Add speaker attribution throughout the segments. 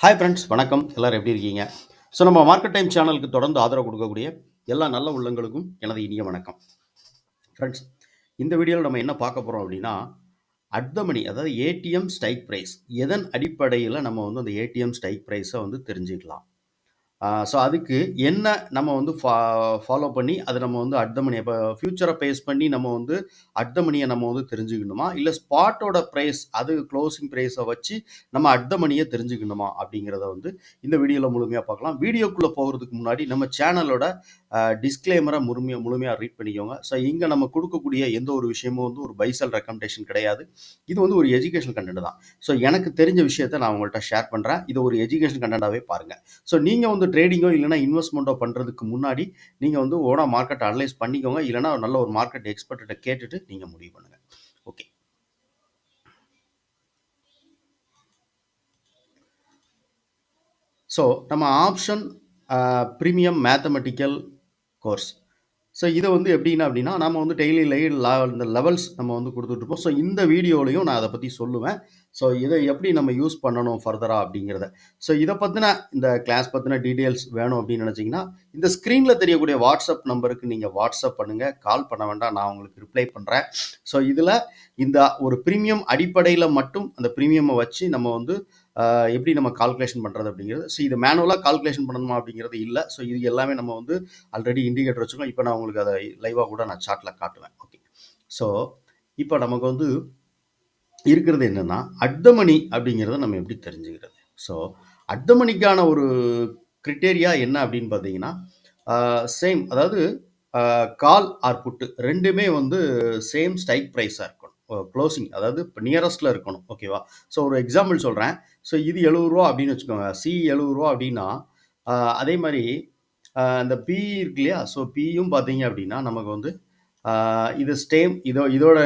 Speaker 1: Hi friends வணக்கம். எல்லோரும் எப்படி இருக்கீங்க? ஸோ நம்ம மார்க்கெட் டைம் சேனலுக்கு தொடர்ந்து ஆதரவு கொடுக்கக்கூடிய எல்லா நல்ல உள்ளங்களுக்கும் எனது இனிய வணக்கம். ஃப்ரெண்ட்ஸ் இந்த வீடியோவில் நம்ம என்ன பார்க்க போகிறோம் அப்படின்னா அட் த மணி அதாவது ஏடிஎம் ஸ்டைக் ப்ரைஸ் எதன் அடிப்படையில் நம்ம வந்து அந்த ஏடிஎம் ஸ்டைக் ப்ரைஸை வந்து தெரிஞ்சுக்கலாம். ஸோ அதுக்கு என்ன நம்ம வந்து ஃபா ஃபாலோ பண்ணி அதை நம்ம வந்து அட்தமணி இப்போ ஃப்யூச்சரை பேஸ் பண்ணி நம்ம வந்து அட்தமணியை நம்ம வந்து தெரிஞ்சுக்கணுமா? இல்லை ஸ்பாட்டோட ப்ரைஸ் அது க்ளோசிங் ப்ரைஸை வச்சு நம்ம அட்தமணியை மணியை தெரிஞ்சுக்கணுமா? அப்படிங்கிறத வந்து இந்த வீடியோவில் முழுமையாக பார்க்கலாம். வீடியோக்குள்ளே போகிறதுக்கு முன்னாடி நம்ம சேனலோட டிஸ்க்ளைமரை முழுமையாக முழுமையாக ரீட் பண்ணிக்கோங்க. ஸோ இங்கே நம்ம கொடுக்கக்கூடிய எந்த ஒரு விஷயமும் வந்து ஒரு பைசல் ரெக்கமெண்டேஷன் கிடையாது. இது வந்து ஒரு எஜுகேஷன் கண்டென்ட் தான். ஸோ எனக்கு தெரிஞ்ச விஷயத்தை நான் உங்கள்கிட்ட ஷேர் பண்ணுறேன் இது ஒரு எஜுகேஷன் கண்டென்ட்டாகவே பாருங்கள் ஸோ நீங்கள் வந்து ட்ரேடிங்கோ இல்லைனா இன்வெஸ்ட்மெண்ட்டோ பண்ணுறதுக்கு முன்னாடி நீங்கள் வந்து ஓனாக மார்க்கெட் அனலைஸ் பண்ணிக்கோங்க. இல்லைனா நல்ல ஒரு மார்க்கெட் எக்ஸ்பர்ட்டை கேட்டுட்டு நீங்கள் முடிவு பண்ணுங்கள் ஓகே ஸோ நம்ம option premium mathematical course so இதை வந்து எப்படின்னா அப்படின்னா நம்ம வந்து டெய்லி லைவ் இந்த லெவல்ஸ் நம்ம வந்து கொடுத்துட்ருப்போம் ஸோ இந்த வீடியோலையும் நான் அதை பற்றி சொல்லுவேன். ஸோ இதை எப்படி நம்ம யூஸ் பண்ணணும் ஃபர்தராக அப்படிங்கிறத. ஸோ இதை பற்றின இந்த கிளாஸ் பற்றின டீட்டெயில்ஸ் வேணும் அப்படின்னு நினச்சிங்கன்னா இந்த ஸ்க்ரீனில் தெரியக்கூடிய வாட்ஸ்அப் நம்பருக்கு நீங்கள் வாட்ஸ்அப் பண்ணுங்கள் கால் பண்ண வேண்டாம். நான் உங்களுக்கு ரிப்ளை பண்ணுறேன் ஸோ இதில் இந்த ஒரு ப்ரீமியம் அடிப்படையில் மட்டும் அந்த ப்ரீமியமை வச்சு நம்ம வந்து எப்படி நம்ம கால்குலேஷன் பண்ணுறது அப்படிங்கிறது? ஸோ இது மேனுவலாக கால்குலேஷன் பண்ணணுமா அப்படிங்கிறது இல்லை. ஸோ இது எல்லாமே நம்ம வந்து ஆல்ரெடி இண்டிகேட்டர் வச்சுக்கோம் இப்போ நான் உங்களுக்கு அதை லைவாக கூட நான் சார்ட்டில் காட்டுவேன். ஓகே ஸோ இப்போ நமக்கு வந்து இருக்கிறது என்னென்னா அட்டமணி அப்படிங்கிறத நம்ம எப்படி தெரிஞ்சுக்கிறது? ஸோ அட்டமணிக்கான ஒரு கிரிட்டேரியா என்ன அப்படின்னு பார்த்தீங்கன்னா சேம் அதாவது கால் ஆர் புட்டு ரெண்டுமே வந்து சேம் ஸ்டைக் ப்ரைஸாக இருக்கணும். க்ளோசிங் அதாவது இப்போ நியரஸ்ட்டில் இருக்கணும். ஓகேவா ஸோ ஒரு எக்ஸாம்பிள் சொல்கிறேன் ஸோ இது எழுபது ரூபா அப்படின்னு வச்சுக்கோங்க. சி எழுபது ரூபா அப்படின்னா அதே மாதிரி இந்த பி இருக்கு இல்லையா? ஸோ பியும் பார்த்தீங்க அப்படின்னா நமக்கு வந்து இது ஸ்டேம் இதோ இதோட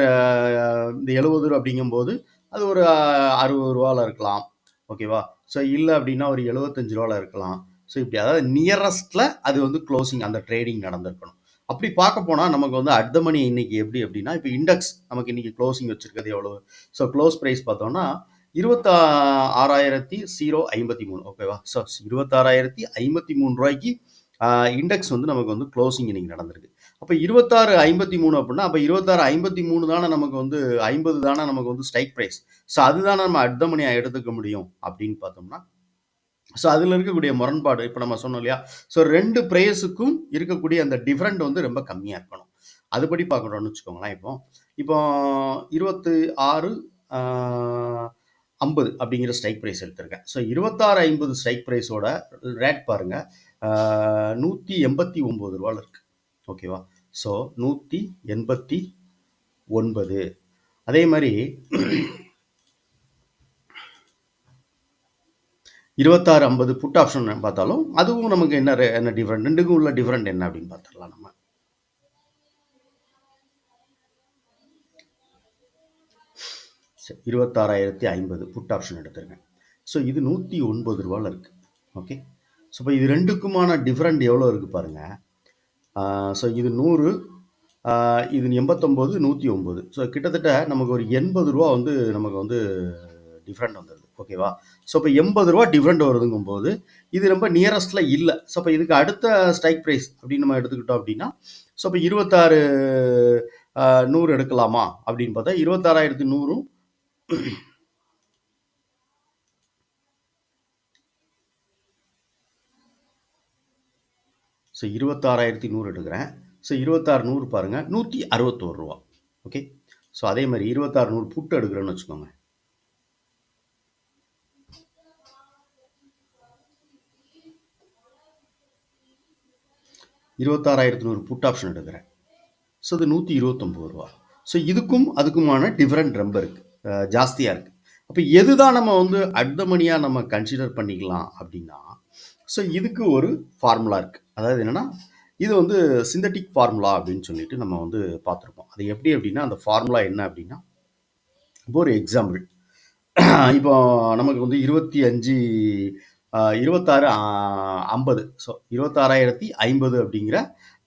Speaker 1: இந்த எழுபது ரூபா அப்படிங்கும்போது அது ஒரு அறுபது ரூபாவில் இருக்கலாம். ஓகேவா ஸோ இல்லை அப்படின்னா ஒரு எழுபத்தஞ்சு ரூபாவில் இருக்கலாம். ஸோ இப்படி அதாவது நியரஸ்ட்டில் அது வந்து க்ளோசிங் அந்த ட்ரேடிங் நடந்திருக்கணும். அப்படி பார்க்க போனால் நமக்கு வந்து அட் த மணி இன்னைக்கு எப்படி அப்படின்னா இப்போ இண்டெக்ஸ் நமக்கு இன்னைக்கு க்ளோசிங் வச்சிருக்கிறது எவ்வளோ ஸோ க்ளோஸ் ப்ரைஸ் பார்த்தோம்னா இருபத்தா ஆறாயிரத்தி ஜீரோ ஐம்பத்தி மூணு. ஓகேவா ஸோ இருபத்தாறாயிரத்தி ஐம்பத்தி மூணு ரூபாய்க்கு இண்டெக்ஸ் வந்து நமக்கு வந்து க்ளோசிங் இன்னைக்கு நடந்திருக்கு. அப்போ இருபத்தாறு ஐம்பத்தி மூணு அப்படின்னா அப்போ இருபத்தாறு ஐம்பத்தி மூணு தானே நமக்கு வந்து ஐம்பது தானே நமக்கு வந்து ஸ்ட்ரைக் ப்ரைஸ் ஸோ அதுதானே நம்ம அடுத்த மணியாக எடுத்துக்க முடியும் அப்படின்னு பார்த்தோம்னா ஸோ அதில் இருக்கக்கூடிய முரண்பாடு இப்போ நம்ம சொன்னோம் இல்லையா? ஸோ ரெண்டு ப்ரைஸுக்கும் இருக்கக்கூடிய அந்த டிஃப்ரெண்ட் வந்து ரொம்ப கம்மியாக இருக்கணும். அதுபடி பார்க்குறோம்னு வச்சுக்கோங்களேன் இப்போ. இப்போ இருபத்து ஆறு ஐம்பது அப்படிங்கிற ஸ்ட்ரைக் ப்ரைஸ் எடுத்திருக்கேன். ஸோ இருபத்தாறு ஐம்பது ஸ்ட்ரைக் ப்ரைஸோட ரேட் பாருங்கள் நூற்றி எண்பத்தி ஒம்பது ரூபாவில் இருக்குது ஓகேவா ஸோ நூற்றி எண்பத்தி ஒன்பது. அதே மாதிரி இருபத்தாறு ஐம்பது புட் ஆப்ஷன் பார்த்தாலும் அதுவும் நமக்கு என்ன என்ன டிஃப்ரெண்ட் ரெண்டுக்கும் உள்ள டிஃப்ரெண்ட் என்ன அப்படின்னு பார்த்துடலாம் நம்ம. சரி இருபத்தாறாயிரத்தி ஐம்பது புட் ஆப்ஷன் எடுத்திருக்கேன். ஸோ இது நூற்றி ஒன்பது ரூபாவில் இருக்குது ஓகே ஸோ இப்போ இது ரெண்டுக்குமான டிஃப்ரெண்ட் எவ்வளோ இருக்குது பாருங்கள் ஸோ இது நூறு இது எண்பத்தொம்போது நூற்றி ஒம்பது ஸோ கிட்டத்தட்ட நமக்கு ஒரு எண்பது ரூபா வந்து நமக்கு வந்து டிஃப்ரெண்ட் வந்துடுது ஓகேவா ஸோ இப்போ எண்பது ரூபா டிஃப்ரெண்ட் வருதுங்கும்போது இது ரொம்ப நியரஸ்ட்டில் இல்லை. ஸோ இப்போ இதுக்கு அடுத்த ஸ்ட்ரைக் ப்ரைஸ் அப்படின்னு நம்ம எடுத்துக்கிட்டோம் அப்படின்னா ஸோ இப்போ இருபத்தாறு நூறு எடுக்கலாமா அப்படின்னு பார்த்தா இருபத்தாறாயிரத்தி நூறும் ஸோ இருபத்தாறாயிரத்தி நூறு எடுக்கிறேன். ஸோ இருபத்தாறு நூறு பாருங்கள் நூற்றி அறுபத்தோரு ரூபா. ஓகே ஸோ அதே மாதிரி இருபத்தாறு நூறு புட்டு எடுக்கிறேன்னு வச்சுக்கோங்க. இருபத்தாறாயிரத்தி நூறு புட் ஆப்ஷன் எடுக்கிறேன். ஸோ அது நூற்றி இருபத்தொம்பது ரூபா. ஸோ இதுக்கும் அதுக்குமான டிஃப்ரெண்ட் ரொம்ப இருக்குது ஜாஸ்தியாக இருக்குது அப்போ எது தான் நம்ம வந்து அட்டமணியாக நம்ம கன்சிடர் பண்ணிக்கலாம் அப்படின்னா ஸோ இதுக்கு ஒரு ஃபார்முலா இருக்குது அதாவது என்னென்னா இது வந்து சிந்தட்டிக் ஃபார்முலா அப்படின்னு சொல்லிட்டு நம்ம வந்து பார்த்துருப்போம். அது எப்படி அப்படின்னா அந்த ஃபார்முலா என்ன அப்படின்னா இப்போ ஒரு எக்ஸாம்பிள் இப்போ நமக்கு வந்து இருபத்தி அஞ்சு இருபத்தாறு ஐம்பது. ஸோ இருபத்தாறாயிரத்தி ஐம்பது அப்படிங்கிற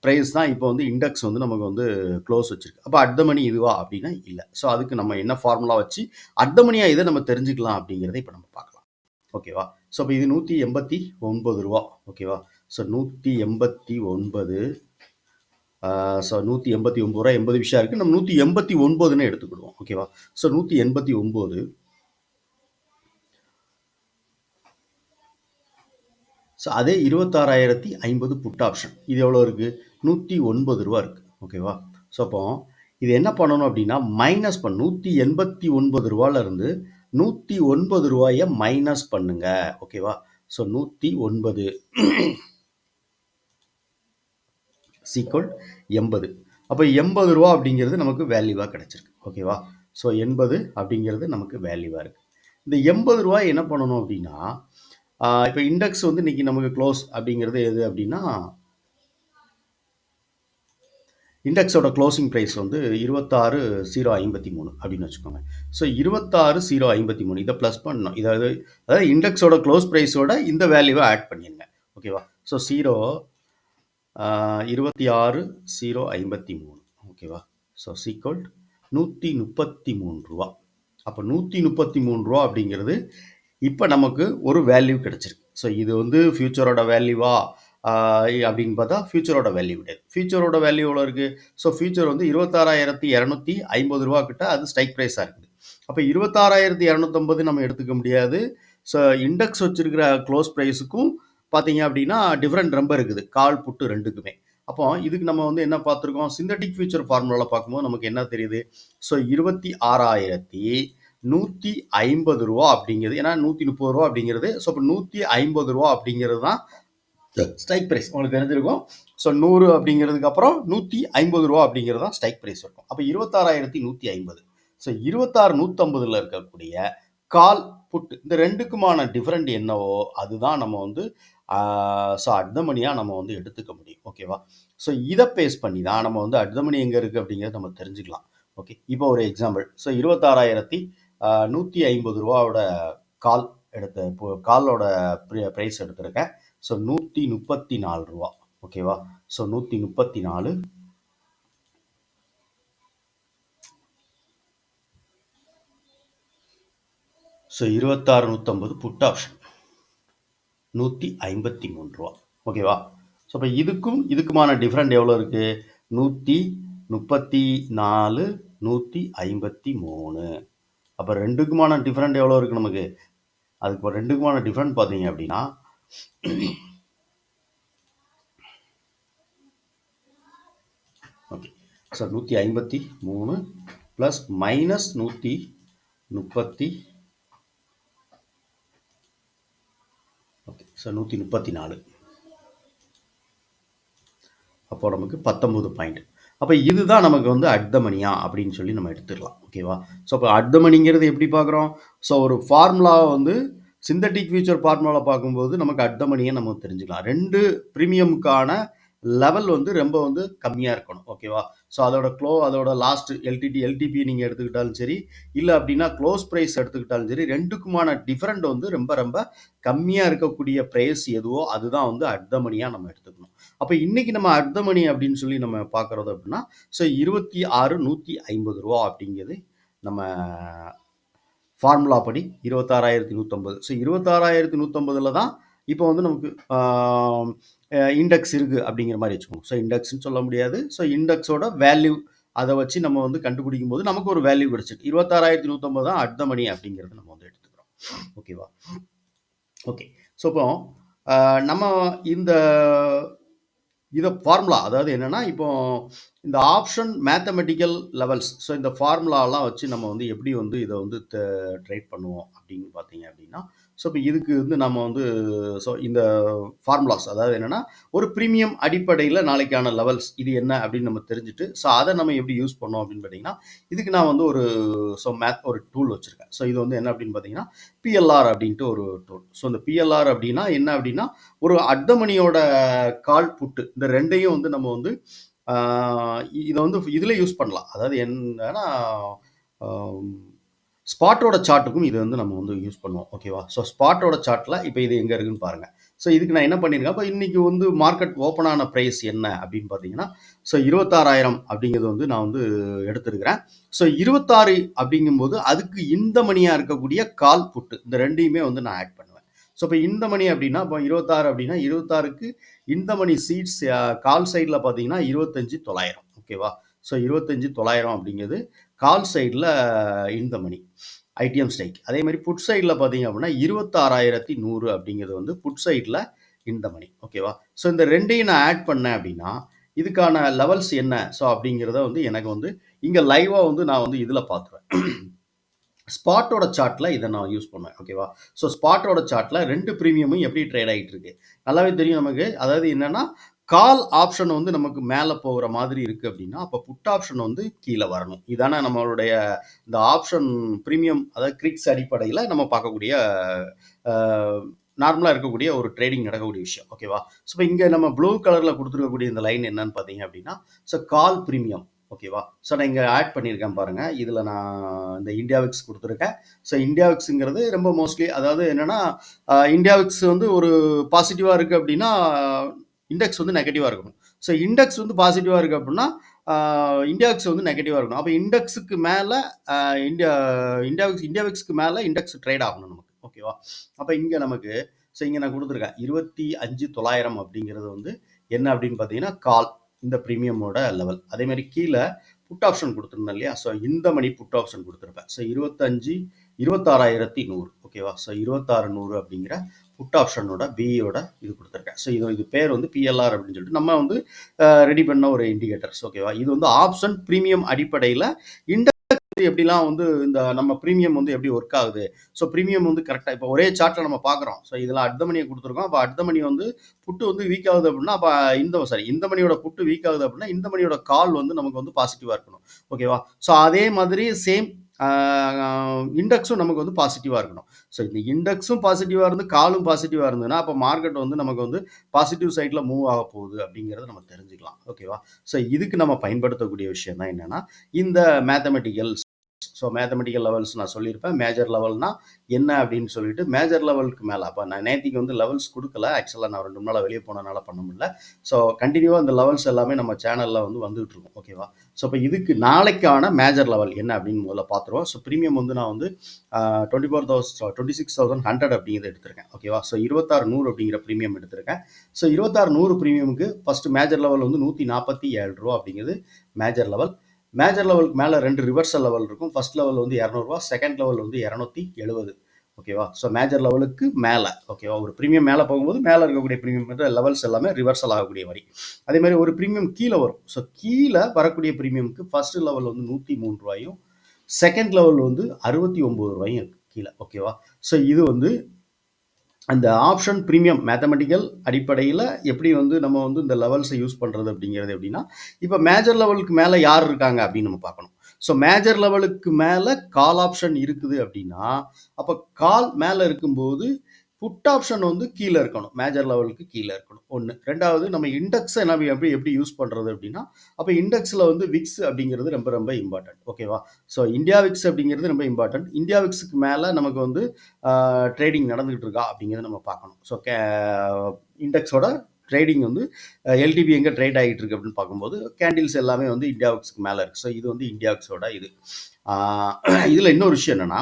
Speaker 1: ப்ரைஸ் தான் இப்போ வந்து இண்டெக்ஸ் வந்து நமக்கு வந்து க்ளோஸ் வச்சுருக்கு. அப்போ அட் த மணி இதுவா அப்படின்னா இல்லை. ஸோ அதுக்கு நம்ம என்ன ஃபார்முலா வச்சு அட் த மணியாக இதை நம்ம தெரிஞ்சுக்கலாம் அப்படிங்கிறத இப்போ நம்ம பார்க்கலாம். ஓகேவா ஸோ இப்போ இது நூற்றி எண்பத்தி ஒன்பது ரூபா. ஓகேவா ஸோ நூற்றி எண்பத்தி ஒன்பது ஸோ நூற்றி எண்பத்தி ஒம்பது ரூபா எண்பது விஷயம் இருக்குது நம்ம நூற்றி எண்பத்தி ஒன்பதுன்னு எடுத்துக்கிடுவோம். ஓகேவா ஸோ நூற்றி எண்பத்தி ஒம்பது ஸோ அதே இருபத்தாறாயிரத்தி ஐம்பது புட் ஆப்ஷன் இது எவ்வளோ இருக்குது நூற்றி ஒன்பது ரூபா இருக்குது ஓகேவா ஸோ அப்போ இது என்ன பண்ணணும் அப்படின்னா மைனஸ் பண்ண நூற்றி எண்பத்தி ஒன்பது ரூபாலேருந்து நூற்றி ஒன்பது ரூபாயை மைனஸ் பண்ணுங்க. ஓகேவா ஸோ நூற்றி ஒன்பது சீக்வல் எண்பது. அப்போ எண்பது ரூபா அப்படிங்கிறது நமக்கு வேல்யூவாக கிடச்சிருக்கு. ஓகேவா ஸோ எண்பது அப்படிங்கிறது நமக்கு வேல்யூவாக இருக்குது இந்த எண்பது ரூபாய் என்ன பண்ணணும் அப்படின்னா இப்போ இண்டெக்ஸ் வந்து இன்றைக்கி நமக்கு க்ளோஸ் அப்படிங்கிறது எது அப்படின்னா இண்டெக்ஸோட க்ளோசிங் ப்ரைஸ் வந்து இருபத்தாறு ஜீரோ ஐம்பத்தி மூணு அப்படின்னு வச்சுக்கோங்க. ஸோ இருபத்தாறு ஜீரோ ஐம்பத்தி மூணு இதை ப்ளஸ் பண்ணணும். இதாவது அதாவது இண்டெக்ஸோட க்ளோஸ் ப்ரைஸோட இந்த வேல்யூவை ஆட் பண்ணிடுங்க ஓகேவா ஸோ ஜீரோ இருபத்தி ஆறு ஜீரோ ஐம்பத்தி மூணு. ஓகேவா ஸோ சீக்வல் நூற்றி முப்பத்தி மூணு ரூபா. அப்போ நூற்றி முப்பத்தி மூணு ரூபா அப்படிங்கிறது இப்போ நமக்கு ஒரு வேல்யூ கிடச்சிருக்கு. ஸோ இது வந்து ஃப்யூச்சரோட வேல்யூவா அப்படின்னு பார்த்தா ஃபியூச்சரோட வேல்யூ கிடையாது ஃபியூச்சரோட வேல்யூ எவ்வளோ இருக்குது ஸோ ஃபியூச்சர் வந்து இருபத்தாறாயிரத்தி இரநூத்தி ஐம்பது ரூபா கிட்ட அது ஸ்ட்ரைக் ப்ரைஸாக இருக்குது. அப்போ இருபத்தாறாயிரத்தி இரநூத்தம்பது நம்ம எடுத்துக்க முடியாது. ஸோ இண்டெக்ஸ் வச்சுருக்கிற க்ளோஸ் ப்ரைஸுக்கும் பார்த்தீங்க அப்படின்னா டிஃப்ரெண்ட் ரொம்ப இருக்குது. கால் புட்டு ரெண்டுக்குமே. அப்போ இதுக்கு நம்ம வந்து என்ன பார்த்துருக்கோம்? சிந்தட்டிக் ஃபியூச்சர் ஃபார்முலாவில் பார்க்கும்போது நமக்கு என்ன தெரியுது? ஸோ இருபத்தி ஆறாயிரத்தி நூற்றி ஐம்பது ரூபா அப்படிங்கிறது. ஏன்னா நூற்றி முப்பது ரூபா அப்படிங்கிறது. ஸோ இப்போ நூற்றி ஐம்பது ரூபா அப்படிங்கிறது தான் ஸ்ட்ரைக் ப்ரைஸ் உங்களுக்கு தெரிஞ்சிருக்கும். ஸோ நூறு அப்படிங்கிறதுக்கு அப்புறம் நூற்றி ஐம்பது ரூபா அப்படிங்கிறது தான் ஸ்ட்ரைக் ப்ரைஸ் இருக்கும். அப்போ இருபத்தாறாயிரத்தி நூற்றி ஐம்பது. ஸோ இருபத்தாறு நூற்றம்பதில் இருக்கக்கூடிய கால் புட்டு இந்த ரெண்டுக்குமான டிஃப்ரெண்ட் என்னவோ அதுதான் நம்ம வந்து ஸோ அட்தமணியாக நம்ம வந்து எடுத்துக்க முடியும். ஓகேவா ஸோ இதை பேஸ் பண்ணி தான் நம்ம வந்து அட்தமணி எங்கே இருக்குது அப்படிங்கிறத நம்ம தெரிஞ்சுக்கலாம். ஓகே இப்போ ஒரு எக்ஸாம்பிள் ஸோ இருபத்தாறாயிரத்தி நூற்றி ஐம்பது ரூபாவோட கால் எடுத்த இப்போ காலோட ப்ரைஸ் எடுத்திருக்கேன். ஸோ நூற்றி முப்பத்தி நாலு ரூபா. ஓகேவா ஸோ நூற்றி முப்பத்தி நாலு. ஸோ இருபத்தாறு நூற்றம்பது புட் ஆப்ஷன் நூற்றி ஐம்பத்தி மூணு ரூபா. ஓகேவா ஸோ இப்போ இதுக்கும் இதுக்குமான டிஃப்ரெண்ட் எவ்வளோ இருக்குது நூற்றி முப்பத்தி நாலு நூற்றி ஐம்பத்தி மூணு. அப்போ ரெண்டுக்குமான டிஃப்ரெண்ட் எவ்வளோ இருக்குது நமக்கு? அதுக்கு இப்போ ரெண்டுக்குமான டிஃப்ரெண்ட் பார்த்தீங்க அப்படின்னா ஓகே சார் நூற்றி ஐம்பத்தி மூணு ப்ளஸ் மைனஸ் நூற்றி முப்பத்தி. ஓகே சார் நூற்றி முப்பத்தி நாலு. அப்போ நமக்கு பத்தொம்பது பாயிண்ட் அப்போ இதுதான் நமக்கு வந்து அர்த்தமணியா அப்படின்னு சொல்லி நம்ம எடுத்துக்கலாம் ஓகேவா ஸோ அப்போ அர்த்தமணிங்கிறது எப்படி பார்க்குறோம்? ஸோ ஒரு ஃபார்முலாவை வந்து சிந்தட்டிக் ஃபியூச்சர் ஃபார்முலாவில் பார்க்கும்போது நமக்கு அர்த்தமணியை நம்ம தெரிஞ்சுக்கலாம். ரெண்டு ப்ரீமியமுக்கான லெவல் வந்து ரொம்ப வந்து கம்மியாக இருக்கணும். ஓகேவா ஸோ அதோட க்ளோ அதோட லாஸ்ட் எல்டிடி எல்டிபி நீங்கள் எடுத்துக்கிட்டாலும் சரி இல்லை அப்படின்னா க்ளோஸ் ப்ரைஸ் எடுத்துக்கிட்டாலும் சரி ரெண்டுக்குமான டிஃப்ரெண்ட் வந்து ரொம்ப ரொம்ப கம்மியாக இருக்கக்கூடிய ப்ரைஸ் எதுவோ அதுதான் வந்து அர்த்தமணியாக நம்ம எடுத்துக்கணும். அப்போ இன்னைக்கு நம்ம அர்த்தமணி அப்படின்னு சொல்லி நம்ம பார்க்குறது அப்படின்னா ஸோ இருபத்தி ஆறு நூற்றி ஐம்பது ரூபா அப்படிங்கிறது நம்ம ஃபார்முலா படி இருபத்தாறாயிரத்தி நூற்றம்பது ஸோ இருபத்தாறாயிரத்தி நூற்றம்பதில் தான் இப்போ வந்து நமக்கு இண்டெக்ஸ் இருக்குது அப்படிங்கிற மாதிரி வச்சுக்கோங்க. ஸோ இண்டெக்ஸ்னு சொல்ல முடியாது. ஸோ இண்டெக்ஸோட வேல்யூ அதை வச்சு நம்ம வந்து கண்டுபிடிக்கும் போது நமக்கு ஒரு வேல்யூ கிடச்சிருக்கு. இருபத்தாறாயிரத்தி நூற்றம்பது தான் அர்த்தமணி அப்படிங்கிறது நம்ம வந்து எடுத்துக்கிறோம். ஓகேவா ஓகே ஸோ இப்போ நம்ம இந்த இதை ஃபார்முலா அதாவது என்னென்னா இப்போ இந்த ஆப்ஷன் மேத்தமெட்டிக்கல் லெவல்ஸ் ஸோ இந்த ஃபார்முலாலாம் வச்சு நம்ம வந்து எப்படி வந்து இதை வந்து ட்ரைட் பண்ணுவோம் அப்படின்னு பார்த்தீங்க அப்படின்னா ஸோ இப்போ இதுக்கு வந்து நம்ம வந்து ஸோ இந்த ஃபார்முலாஸ் அதாவது என்னென்னா ஒரு ப்ரீமியம் அடிப்படையில் நாளைக்கான லெவல்ஸ் இது என்ன அப்படின்னு நம்ம தெரிஞ்சுட்டு ஸோ அதை நம்ம எப்படி யூஸ் பண்ணோம் அப்படின்னு பார்த்தீங்கன்னா இதுக்கு நான் வந்து ஒரு ஸோ மேத் ஒரு டூல் வச்சுருக்கேன். ஸோ இது வந்து என்ன அப்படின்னு பார்த்தீங்கன்னா பிஎல்ஆர் அப்படின்ட்டு ஒரு டூல் ஸோ இந்த பிஎல்ஆர் அப்படின்னா என்ன அப்படின்னா ஒரு அர்த்தமணியோட கால் புட்டு இந்த ரெண்டையும் வந்து நம்ம வந்து இதை வந்து இதில் யூஸ் பண்ணலாம். அதாவது என்னன்னா ஸ்பாட்டோட சார்ட்டுக்கும் இது வந்து நம்ம வந்து யூஸ் பண்ணுவோம். ஓகேவா ஸோ ஸ்பாட்டோட சார்ட்டில் இப்போ இது எங்கே இருக்குன்னு பாருங்கள் ஸோ இதுக்கு நான் என்ன பண்ணியிருக்கேன் அப்போ இன்றைக்கி வந்து மார்க்கெட் ஓப்பன் ஆன ப்ரைஸ் என்ன அப்படின்னு பார்த்தீங்கன்னா ஸோ இருபத்தாறாயிரம் அப்படிங்கிறது வந்து நான் வந்து எடுத்துருக்கிறேன். ஸோ இருபத்தாறு அப்படிங்கும்போது அதுக்கு இந்த மணியாக இருக்கக்கூடிய கால் புட்டு இந்த ரெண்டையுமே வந்து நான் ஆட் பண்ணுவேன். ஸோ இப்போ இந்த மணி அப்படின்னா இப்போ இருபத்தாறு அப்படின்னா இருபத்தாறுக்கு இந்த மணி சீட்ஸ் கால் சைடில் பார்த்தீங்கன்னா இருபத்தஞ்சி தொள்ளாயிரம். ஓகேவா ஸோ இருபத்தஞ்சி தொள்ளாயிரம் அப்படிங்கிறது கால் சைடில் இந்த மணி ஐடிஎம் ஸ்டைக். அதே மாதிரி புட் சைடில் பார்த்தீங்க அப்படின்னா இருபத்தாறாயிரத்தி நூறு அப்படிங்கிறது வந்து புட் சைடில் இந்த மணி ஓகேவா ஸோ இந்த ரெண்டையும் நான் ஆட் பண்ணேன் அப்படின்னா இதுக்கான லெவல்ஸ் என்ன? ஸோ அப்படிங்கிறத வந்து எனக்கு வந்து இங்கே லைவாக வந்து நான் வந்து இதில் பார்த்துருவேன் ஸ்பாட்டோட சார்ட்டில் இதை நான் யூஸ் பண்ணுவேன். ஓகேவா ஸோ ஸ்பாட்டோட சார்ட்டில் ரெண்டு ப்ரீமியமும் எப்படி ட்ரேட் ஆகிட்டு இருக்கு? நல்லாவே தெரியும் நமக்கு. அதாவது என்னென்னா கால் ஆப்ஷன் வந்து நமக்கு மேலே போகிற மாதிரி இருக்குது அப்படின்னா அப்போ புட் ஆப்ஷன் வந்து கீழே வரணும். இதானே நம்மளுடைய இந்த ஆப்ஷன் ப்ரீமியம் அதாவது கிரிக்ஸ் அடிப்படையில் நம்ம பார்க்கக்கூடிய நார்மலாக இருக்கக்கூடிய ஒரு ட்ரேடிங் நடக்கக்கூடிய விஷயம். ஓகேவா ஸோ இப்போ இங்கே நம்ம ப்ளூ கலரில் கொடுத்துருக்கக்கூடிய இந்த லைன் என்னன்னு பார்த்தீங்க அப்படின்னா ஸோ கால் ப்ரீமியம். ஓகேவா ஸோ நான் இங்கே ஆட் பண்ணியிருக்கேன் பாருங்கள் இதில் நான் இந்த இந்தியாவிக்ஸ் கொடுத்துருக்கேன். ஸோ இந்தியாவிக்ஸுங்கிறது ரொம்ப மோஸ்ட்லி அதாவது என்னென்னா இந்தியாவிக்ஸ் வந்து ஒரு பாசிட்டிவாக இருக்குது அப்படின்னா இண்டெக்ஸ் வந்து நெகட்டிவாக இருக்கணும். ஸோ இண்டெக்ஸ் வந்து பாசிட்டிவாக இருக்குது அப்படின்னா இந்தியாவிக்ஸ் வந்து நெகட்டிவாக இருக்கணும். அப்போ இண்டெக்ஸுக்கு மேலே இந்தியா இந்தியாவிக்ஸ் இந்தியாவிக்ஸ்க்கு மேலே இண்டெக்ஸ் ட்ரேட் ஆகணும் நமக்கு. ஓகேவா அப்போ இங்கே நமக்கு ஸோ இங்கே நான் கொடுத்துருக்கேன் இருபத்தி அஞ்சு தொள்ளாயிரம் அப்படிங்கிறது வந்து என்ன அப்படின்னு பார்த்தீங்கன்னா கால் இந்த ப்ரீமியமோட லெவல் அதேமாதிரி கீழே புட் ஆப்ஷன் கொடுத்துருந்தேன் இல்லையா? ஸோ இந்த மணி புட் ஆப்ஷன் கொடுத்துருப்பேன். ஸோ இருபத்தஞ்சு இருபத்தாறாயிரத்தி நூறு. ஓகேவா ஸோ இருபத்தாறு நூறு அப்படிங்கிற புட் ஆப்ஷனோட பிஇயோட இது கொடுத்துருக்கேன். ஸோ இது இது பேர் வந்து பிஎல்ஆர் அப்படின்னு சொல்லிட்டு நம்ம வந்து ரெடி பண்ண ஒரு இண்டிகேட்டர்ஸ் ஓகேவா இது வந்து ஆப்ஷன் ப்ரீமியம் அடிப்படையில் இண்ட எப்படிலாம் வந்து இந்த நம்ம ப்ரீமியம் வந்து எப்படி ஒர்க் ஆகுது? ஸோ ப்ரீமியம் வந்து கரெக்டாக இப்போ ஒரே சார்ட்டில் நம்ம பார்க்குறோம். ஸோ இதில் அடுத்த மணியை கொடுத்துருக்கோம். அப்போ அடுத்த மணி வந்து புட்டு வந்து வீக் ஆகுது அப்படின்னா அப்போ இந்த சாரி இந்த மணியோட புட்டு வீக் ஆகுது அப்படின்னா இந்த மணியோட கால் வந்து நமக்கு வந்து பாசிட்டிவாக இருக்கணும். ஓகேவா ஸோ அதே மாதிரி சேம் இண்டெக்ஸும் நமக்கு வந்து பாசிட்டிவாக இருக்கணும். ஸோ இந்த இண்டெக்ஸும் பாசிட்டிவாக இருந்து காலும் பாசிட்டிவாக இருந்ததுன்னா அப்போ மார்க்கெட் வந்து நமக்கு வந்து பாசிட்டிவ் சைடில் மூவ் ஆக போகுது அப்படிங்கிறத நம்ம தெரிஞ்சுக்கலாம். ஓகேவா ஸோ இதுக்கு நம்ம பயன்படுத்தக்கூடிய விஷயம் தான் என்னென்னா இந்த மேத்தமெட்டிக்கல்ஸ் ஸோ மேத்தமெட்டிக்கல் லெவல்ஸ் நான் சொல்லியிருப்பேன். மேஜர் லெவல்னா என்ன அப்படின்னு சொல்லிட்டு மேஜர் லெவலுக்கு மேலே. அப்போ நான் நேற்றுக்கு வந்து லெவல்ஸ் கொடுக்கல. ஆக்சுவலாக நான் ரெண்டு நாளாக வெளியே போனனால பண்ண முடியல. ஸோ கண்டினியூவாக அந்த லெவல்ஸ் எல்லாமே நம்ம சேனலில் வந்து வந்துகிட்டு இருக்கோம். ஓகேவா ஸோ இப்போ இதுக்கு நாளைக்கான மேஜர் லெவல் என்ன அப்படின்னு முதல்ல பார்த்துருவோம் ஸோ ப்ரீமியம் வந்து நான் வந்து twenty four thousand twenty six thousand hundred அப்படிங்கிறது எடுத்திருக்கேன். ஓகேவா ஸோ இருபத்தாறு நூறு அப்படிங்கிற ப்ரீமியம் எடுத்திருக்கேன். ஸோ இருபத்தாறு நூறு ப்ரீமியமுக்கு ஃபஸ்ட்டு மேஜர் லெவல் வந்து நூற்றி நாற்பத்தி ஏழு ரூபா அப்படிங்கிறது மேஜர் லெவல் மேஜர் லெவலுக்கு மேலே ரெண்டு ரிவர்சல் லெவல் இருக்கும். ஃபர்ஸ்ட் லெவல் வந்து இரநூறுவா செகண்ட் லெவல் வந்து இரநூத்தி எழுபது ஓகேவா ஸோ மேஜர் லெவலுக்கு மேலே. ஓகேவா ஒரு ப்ரீமியம் மேலே போகும்போது மேலே இருக்கக்கூடிய ப்ரீமியம் லெவல்ஸ் எல்லாமே ரிவர்சல் ஆகக்கூடிய வரி. அதே மாதிரி ஒரு ப்ரீமியம் கீழே வரும். ஸோ கீழே வரக்கூடிய ப்ரீமியமுக்கு ஃபர்ஸ்ட் லெவல் வந்து நூற்றி மூணு ரூபாயும் செகண்ட் லெவல் வந்து அறுபத்தி ஒம்பது ரூபாயும் இருக்குது கீழே. ஓகேவா ஸோ இது வந்து அந்த ஆப்ஷன் ப்ரீமியம் மேத்தமெட்டிக்கல் அடிப்படையில் எப்படி வந்து நம்ம வந்து இந்த லெவல்ஸை யூஸ் பண்ணுறது அப்படிங்கிறது எப்படின்னா இப்போ மேஜர் லெவலுக்கு மேலே யார் இருக்காங்க அப்படின்னு நம்ம பார்க்கணும். ஸோ மேஜர் லெவலுக்கு மேலே கால் ஆப்ஷன் இருக்குது அப்படின்னா அப்போ கால் மேலே இருக்கும்போது புட் ஆப்ஷன் வந்து கீழே இருக்கணும். மேஜர் லெவலுக்கு கீழே இருக்கணும். ஒன்று ரெண்டாவது நம்ம இண்டெக்ஸை நம்ம எப்படி எப்படி யூஸ் பண்ணுறது அப்படின்னா அப்போ இண்டெக்ஸில் வந்து விக்ஸ் அப்படிங்கிறது ரொம்ப ரொம்ப இம்பார்ட்டன்ட் ஓகேவா ஸோ இந்தியா விக்ஸ் அப்படிங்கிறது ரொம்ப இம்பார்ட்டன்ட் இந்தியா விக்ஸுக்கு மேலே நமக்கு வந்து ட்ரேடிங் நடந்துகிட்டு இருக்கா அப்படிங்கிறத நம்ம பார்க்கணும். ஸோ கே இண்டெக்ஸோட ட்ரேடிங் வந்து எல்டிபி எங்கே ட்ரேட் ஆகிட்டு இருக்கு அப்படின்னு பார்க்கும்போது கேண்டில்ஸ் எல்லாமே வந்து இந்தியா விக்ஸ்க்கு மேலே இருக்குது ஸோ இது வந்து இந்தியா விக்ஸோட இது. இதில் இன்னொரு விஷயம் என்னென்னா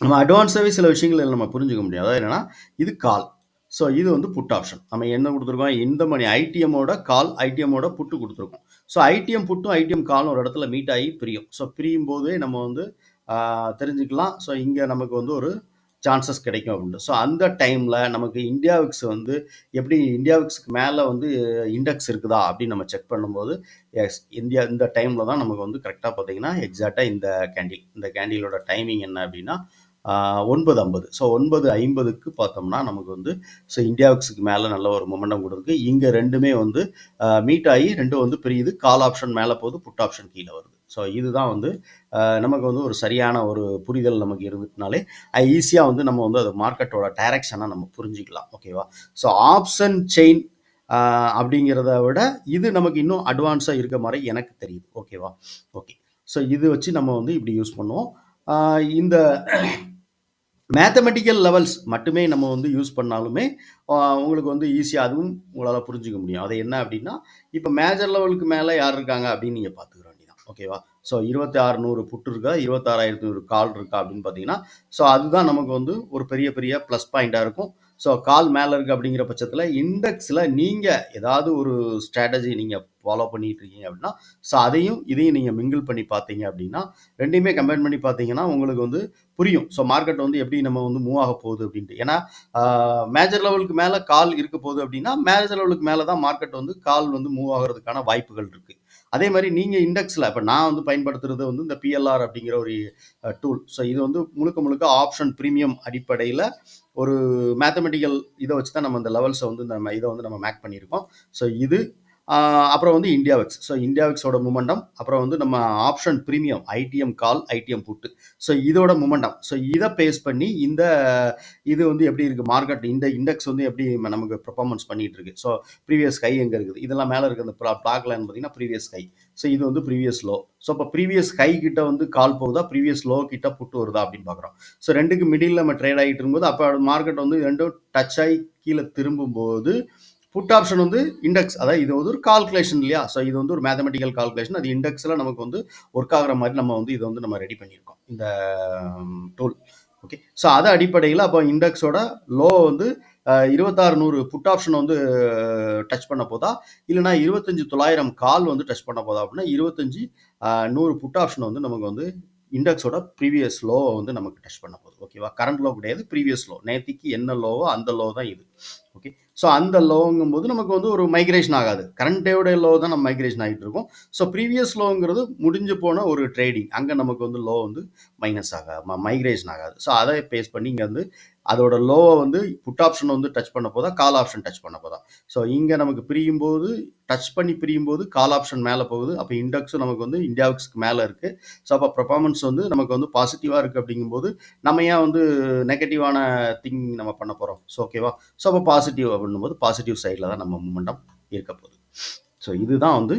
Speaker 1: நம்ம அட்வான்ஸாகவே சில விஷயங்கள் நம்ம புரிஞ்சுக்க முடியும் அதாவது என்னென்னா இது கால் ஸோ இது வந்து புட் ஆப்ஷன் நம்ம என்ன கொடுத்துருக்கோம்? இந்த மணி ஐடிஎம்மோட கால் ஐடிஎம்மோட புட்டு கொடுத்துருக்கோம். ஸோ ஐடிஎம் புட்டும் ஐடிஎம் காலும் ஒரு இடத்துல மீட் ஆகி பிரியும். ஸோ பிரியும் போதே நம்ம வந்து தெரிஞ்சுக்கலாம். ஸோ இங்கே நமக்கு வந்து ஒரு சான்சஸ் கிடைக்கும் அப்படின்ட்டு. ஸோ அந்த டைமில் நமக்கு இந்தியாவிக்ஸ் வந்து எப்படி இந்தியாவிக்ஸுக்கு மேலே வந்து இண்டெக்ஸ் இருக்குதா அப்படின்னு நம்ம செக் பண்ணும்போது எஸ் இந்தியா இந்த டைமில் தான் நமக்கு வந்து கரெக்டாக பார்த்தீங்கன்னா எக்ஸாக்டாக இந்த கேண்டில் இந்த கேண்டிலோட டைமிங் என்ன அப்படின்னா ஒன்பது ஐம்பது. ஸோ ஒன்பது ஐம்பதுக்கு பார்த்தோம்னா நமக்கு வந்து ஸோ இந்தியாவுக்கு மேலே நல்ல ஒரு மொமெண்டம் கொடுக்குது இங்கே ரெண்டுமே வந்து மீட் ஆகி ரெண்டும் வந்து பிரியுது. கால் ஆப்ஷன் மேலே போகுது புட் ஆப்ஷன் கீழே வருது. ஸோ இதுதான் வந்து நமக்கு வந்து ஒரு சரியான ஒரு புரிதல் நமக்கு இருந்துட்டுனாலே ஈஸியாக வந்து நம்ம வந்து அது மார்க்கெட்டோட டைரக்ஷனாக நம்ம புரிஞ்சிக்கலாம். ஓகேவா ஸோ ஆப்ஷன் செயின் அப்படிங்கிறத விட இது நமக்கு இன்னும் அட்வான்ஸாக இருக்க மாதிரி எனக்கு தெரியுது. ஓகேவா ஓகே ஸோ இது வச்சு நம்ம வந்து இப்படி யூஸ் பண்ணுவோம். இந்த மேத்தமெட்டிக்கல் லெவல்ஸ் மட்டுமே நம்ம வந்து யூஸ் பண்ணாலுமே உங்களுக்கு வந்து ஈஸியாக அதுவும் உங்களால் புரிஞ்சுக்க முடியும். அது என்ன அப்படின்னா இப்போ மேஜர் லெவலுக்கு மேலே யார் இருக்காங்க அப்படின்னு நீங்கள் பார்த்துக்கிற வேண்டியதான் ஓகேவா ஸோ இருபத்தி ஆறுநூறு புட்டு இருக்கா? இருபத்தாறாயிரத்தி நூறு கால் இருக்கா அப்படின்னு பார்த்தீங்கன்னா ஸோ அதுதான் நமக்கு வந்து ஒரு பெரிய பெரிய ப்ளஸ் பாயிண்ட்டாக இருக்கும். ஸோ கால் மேலே இருக்குது அப்படிங்கிற பட்சத்தில் இண்டெக்ஸில் நீங்கள் ஏதாவது ஒரு ஸ்ட்ராட்டஜி நீங்கள் ஃபாலோ பண்ணிட்டு இருக்கீங்க அப்படின்னா ஸோ அதையும் இதையும் நீங்கள் மிங்கிள் பண்ணி பார்த்தீங்க அப்படின்னா ரெண்டையுமே கம்பேர் பண்ணி பார்த்தீங்கன்னா உங்களுக்கு வந்து புரியும். ஸோ மார்க்கெட் வந்து எப்படி நம்ம வந்து மூவ் ஆக போகுது அப்படின்ட்டு. ஏன்னா மேஜர் லெவலுக்கு மேலே கால் இருக்க போகுது அப்படின்னா மேஜர் லெவலுக்கு மேலே தான் மார்க்கெட் வந்து கால் வந்து மூவ் ஆகிறதுக்கான வாய்ப்புகள் இருக்குது அதே மாதிரி நீங்கள் இண்டெக்ஸில் இப்போ நான் வந்து பயன்படுத்துறது வந்து இந்த பிஎல்ஆர் அப்படிங்கிற ஒரு டூல் ஸோ இது வந்து முழுக்க முழுக்க ஆப்ஷன் ப்ரீமியம் அடிப்படையில் ஒரு மேத்தமெட்டிக்கல் இதை வச்சு தான் நம்ம இந்த லெவல்ஸை வந்து நம்ம இதை வந்து நம்ம மேக் பண்ணியிருக்கோம். ஸோ இது அப்புறம் வந்து இந்தியாவிக்ஸ் ஸோ இந்தியாவிக்ஸோட மூமெண்டம் அப்புறம் வந்து நம்ம option premium ITM call ITM put so இதோட மூமெண்டம் ஸோ இதை பேஸ் பண்ணி இந்த இது வந்து எப்படி இருக்குது மார்க்கெட் இந்த இண்டெக்ஸ் வந்து எப்படி நமக்கு பெர்ஃபார்மன்ஸ் பண்ணிகிட்டு இருக்கு? ஸோ ப்ரீவியஸ் கை எங்கே இருக்குது? இதெல்லாம் மேலே இருக்கிற அந்த பிளாக் லைன் பார்த்தீங்கன்னா ப்ரீவியஸ் கை ஸோ இது வந்து ப்ரீவியஸ் லோ ஸோ இப்போ ப்ரீவியஸ் ஹை கிட்ட வந்து கால் போகுதா? ப்ரீவியஸ் லோ கிட்ட புட்டு வருதா? அப்படின்னு பார்க்குறோம் ஸோ ரெண்டுக்கு மிடில் நம்ம ட்ரேட் ஆகிட்டு இருக்கும்போது அப்போ மார்க்கெட் வந்து ரெண்டும் டச் ஆகி கீழே திரும்பும்போது புட் ஆப்ஷன் வந்து இண்டெக்ஸ் அதாவது இது வந்து ஒரு கால்குலேஷன் இல்லையா? ஸோ இது வந்து ஒரு மேத்தமெட்டிக்கல் கால்குலேஷன் அது இண்டெக்ஸில் நமக்கு வந்து ஒர்க் ஆகுற மாதிரி நம்ம வந்து இதை வந்து நம்ம ரெடி பண்ணியிருக்கோம். இந்த um, டூல் ஓகே ஸோ அதை அடிப்படையில் அப்போ இண்டெக்ஸோட லோ வந்து இருபத்தாறு நூறு புட் ஆப்ஷன் வந்து டச் பண்ண போதா? இல்லைனா இருபத்தஞ்சி தொள்ளாயிரம் கால் வந்து டச் பண்ண போதா அப்படின்னா இருபத்தஞ்சி நூறு புட் ஆப்ஷன் வந்து நமக்கு வந்து இண்டெக்ஸோட ப்ரீவியஸ் லோவை வந்து நமக்கு டச் பண்ண போகுது. ஓகேவா கரண்ட் லோ கிடையாது ப்ரீவியஸ் லோ நேத்திக்கு என்ன லோவோ அந்த லோ தான் இது. ஓகே ஸோ அந்த லோங்கும் போது நமக்கு வந்து ஒரு மைக்ரேஷன் ஆகாது. கரண்ட் டேவோட லோ தான் நம்ம மைக்ரேஷன் ஆகிட்டு இருக்கோம். ஸோ ப்ரீவியஸ் லோங்கிறது முடிஞ்சு போன ஒரு ட்ரேடிங் அங்கே நமக்கு வந்து லோ வந்து மைனஸ் ஆகாது மைக்ரேஷன் ஆகாது. ஸோ அதை பேஸ் பண்ணி இங்கே வந்து அதோட லோவை வந்து புட் ஆப்ஷன் வந்து டச் பண்ண போதா கால் ஆப்ஷன் டச் பண்ண போதா. ஸோ இங்கே நமக்கு பிரியும் போது டச் பண்ணி பிரியும் போது கால் ஆப்ஷன் மேலே போகுது. அப்போ இண்டெக்ஸும் நமக்கு வந்து இந்தியாவுக்கு மேலே இருக்குது ஸோ அப்போ பர்ஃபார்மன்ஸ் வந்து நமக்கு வந்து பாசிட்டிவாக இருக்குது அப்படிங்கும்போது நம்ம ஏன் வந்து நெகட்டிவான திங் நம்ம பண்ண போகிறோம் ஸோ ஓகேவா ஸோ அப்போ பாசிட்டிவ் அப்படின்னும் போது பாசிட்டிவ் சைடில் தான் நம்ம மூமெண்டம் இருக்க போகுது. ஸோ இதுதான் வந்து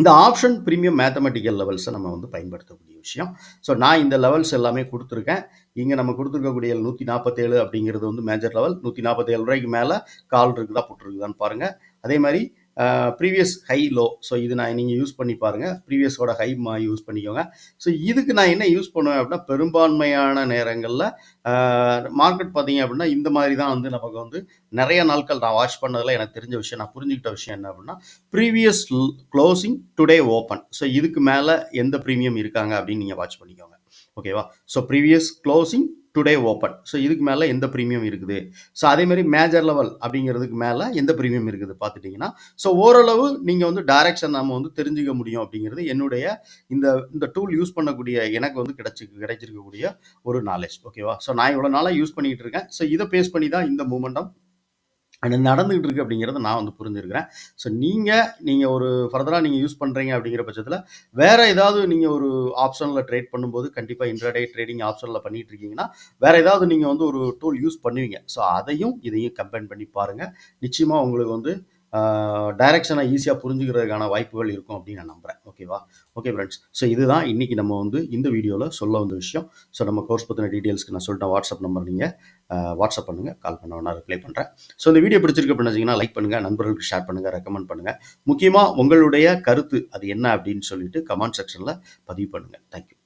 Speaker 1: இந்த ஆப்ஷன் ப்ரீமியம் மேத்தமெட்டிக்கல் லெவல்ஸை நம்ம வந்து பயன்படுத்தக்கூடிய விஷயம். ஸோ நான் இந்த லெவல்ஸ் எல்லாமே கொடுத்துருக்கேன். இங்கே நம்ம கொடுத்துருக்கக்கூடிய நூற்றி நாற்பத்தேழு அப்படிங்கிறது வந்து மேஜர் லெவல் நூற்றி நாற்பத்தேழு ரூபாய்க்கு மேலே கால் இருக்குதா போட்டிருக்குதான்னு பாருங்கள் அதே மாதிரி ப்ரீவியஸ் ஹை லோ ஸோ இது நான் நீங்கள் யூஸ் பண்ணி பாருங்கள் ப்ரீவியஸோட ஹை மா யூஸ் பண்ணிக்கோங்க. ஸோ இதுக்கு நான் என்ன யூஸ் பண்ணுவேன் அப்படின்னா பெரும்பான்மையான நேரங்களில் மார்க்கெட் பார்த்தீங்க அப்படின்னா இந்த மாதிரி தான் வந்து நமக்கு வந்து நிறைய நாட்கள் நான் வாட்ச் பண்ணதில் எனக்கு தெரிஞ்ச விஷயம் நான் புரிஞ்சுக்கிட்ட விஷயம் என்ன அப்படின்னா previous closing today open so இதுக்கு மேலே எந்த ப்ரீமியம் இருக்காங்க அப்படின்னு நீங்கள் வாட்ச் பண்ணிக்கோங்க. ஓகேவா so previous closing today open so இதுக்கு மேலே எந்த ப்ரீமியம் இருக்குது? ஸோ அதேமாதிரி மேஜர் லெவல் அப்படிங்கிறதுக்கு மேலே எந்த ப்ரீமியம் இருக்குது பார்த்துட்டிங்கன்னா ஸோ ஓரளவு நீங்கள் வந்து டைரக்ஷன் நம்ம வந்து தெரிஞ்சுக்க முடியும் அப்படிங்கிறது என்னுடைய இந்த இந்த டூல் யூஸ் பண்ணக்கூடிய எனக்கு வந்து கிடைச்சி கிடைச்சிருக்கக்கூடிய ஒரு நாலேஜ் ஓகேவா ஸோ நான் இவ்வளோ நாளாக யூஸ் பண்ணிக்கிட்டு இருக்கேன். ஸோ இதை பேஸ் பண்ணி தான் இந்த மூமெண்டம் நடந்துகிட்டு இருக்கு அப்படிங்கிறத நான் வந்து புரிஞ்சிருக்கிறேன். ஸோ நீங்கள் நீங்கள் ஒரு ஃபர்தராக நீங்கள் யூஸ் பண்ணுறீங்க அப்படிங்கிற பட்சத்தில் வேற ஏதாவது நீங்கள் ஒரு ஆப்ஷனில் ட்ரேட் பண்ணும்போது கண்டிப்பாக இன்ட்ராடே ட்ரேடிங் ஆப்ஷனில் பண்ணிட்டு இருக்கீங்கன்னா வேற ஏதாவது நீங்கள் வந்து ஒரு டூல் யூஸ் பண்ணுவீங்க. ஸோ அதையும் இதையும் கம்பைன் பண்ணி பாருங்கள் நிச்சயமாக உங்களுக்கு வந்து டைரக்ஷனை ஈஸியாக புரிஞ்சுக்கிறதுக்கான வாய்ப்புகள் இருக்கும் அப்படின்னு நான் நம்புகிறேன் ஓகேவா ஓகே ஃப்ரெண்ட்ஸ் ஸோ இதுதான் இன்றைக்கி நம்ம வந்து இந்த வீடியோவில் சொல்ல வந்த விஷயம். ஸோ நம்ம கோர்ஸ் பற்றின டீட்டெயில்ஸ்க்கு நான் சொல்லிட்டேன். வாட்ஸ்அப் நம்பர் நீங்கள் வாட்ஸ்அப் பண்ணுங்கள் கால் பண்ண நான் ரிப்ளை பண்ணுறேன் ஸோ இந்த வீடியோ பிடிச்சிருக்கு அப்படின்னு லைக் பண்ணுங்கள் நண்பர்களுக்கு ஷேர் பண்ணுங்கள் ரெக்கமெண்ட் பண்ணுங்கள் முக்கியமாக உங்களுடைய கருத்து அது என்ன அப்படின்னு சொல்லிட்டு கமெண்ட் செக்ஷனில் பதிவு பண்ணுங்கள் தேங்க்யூ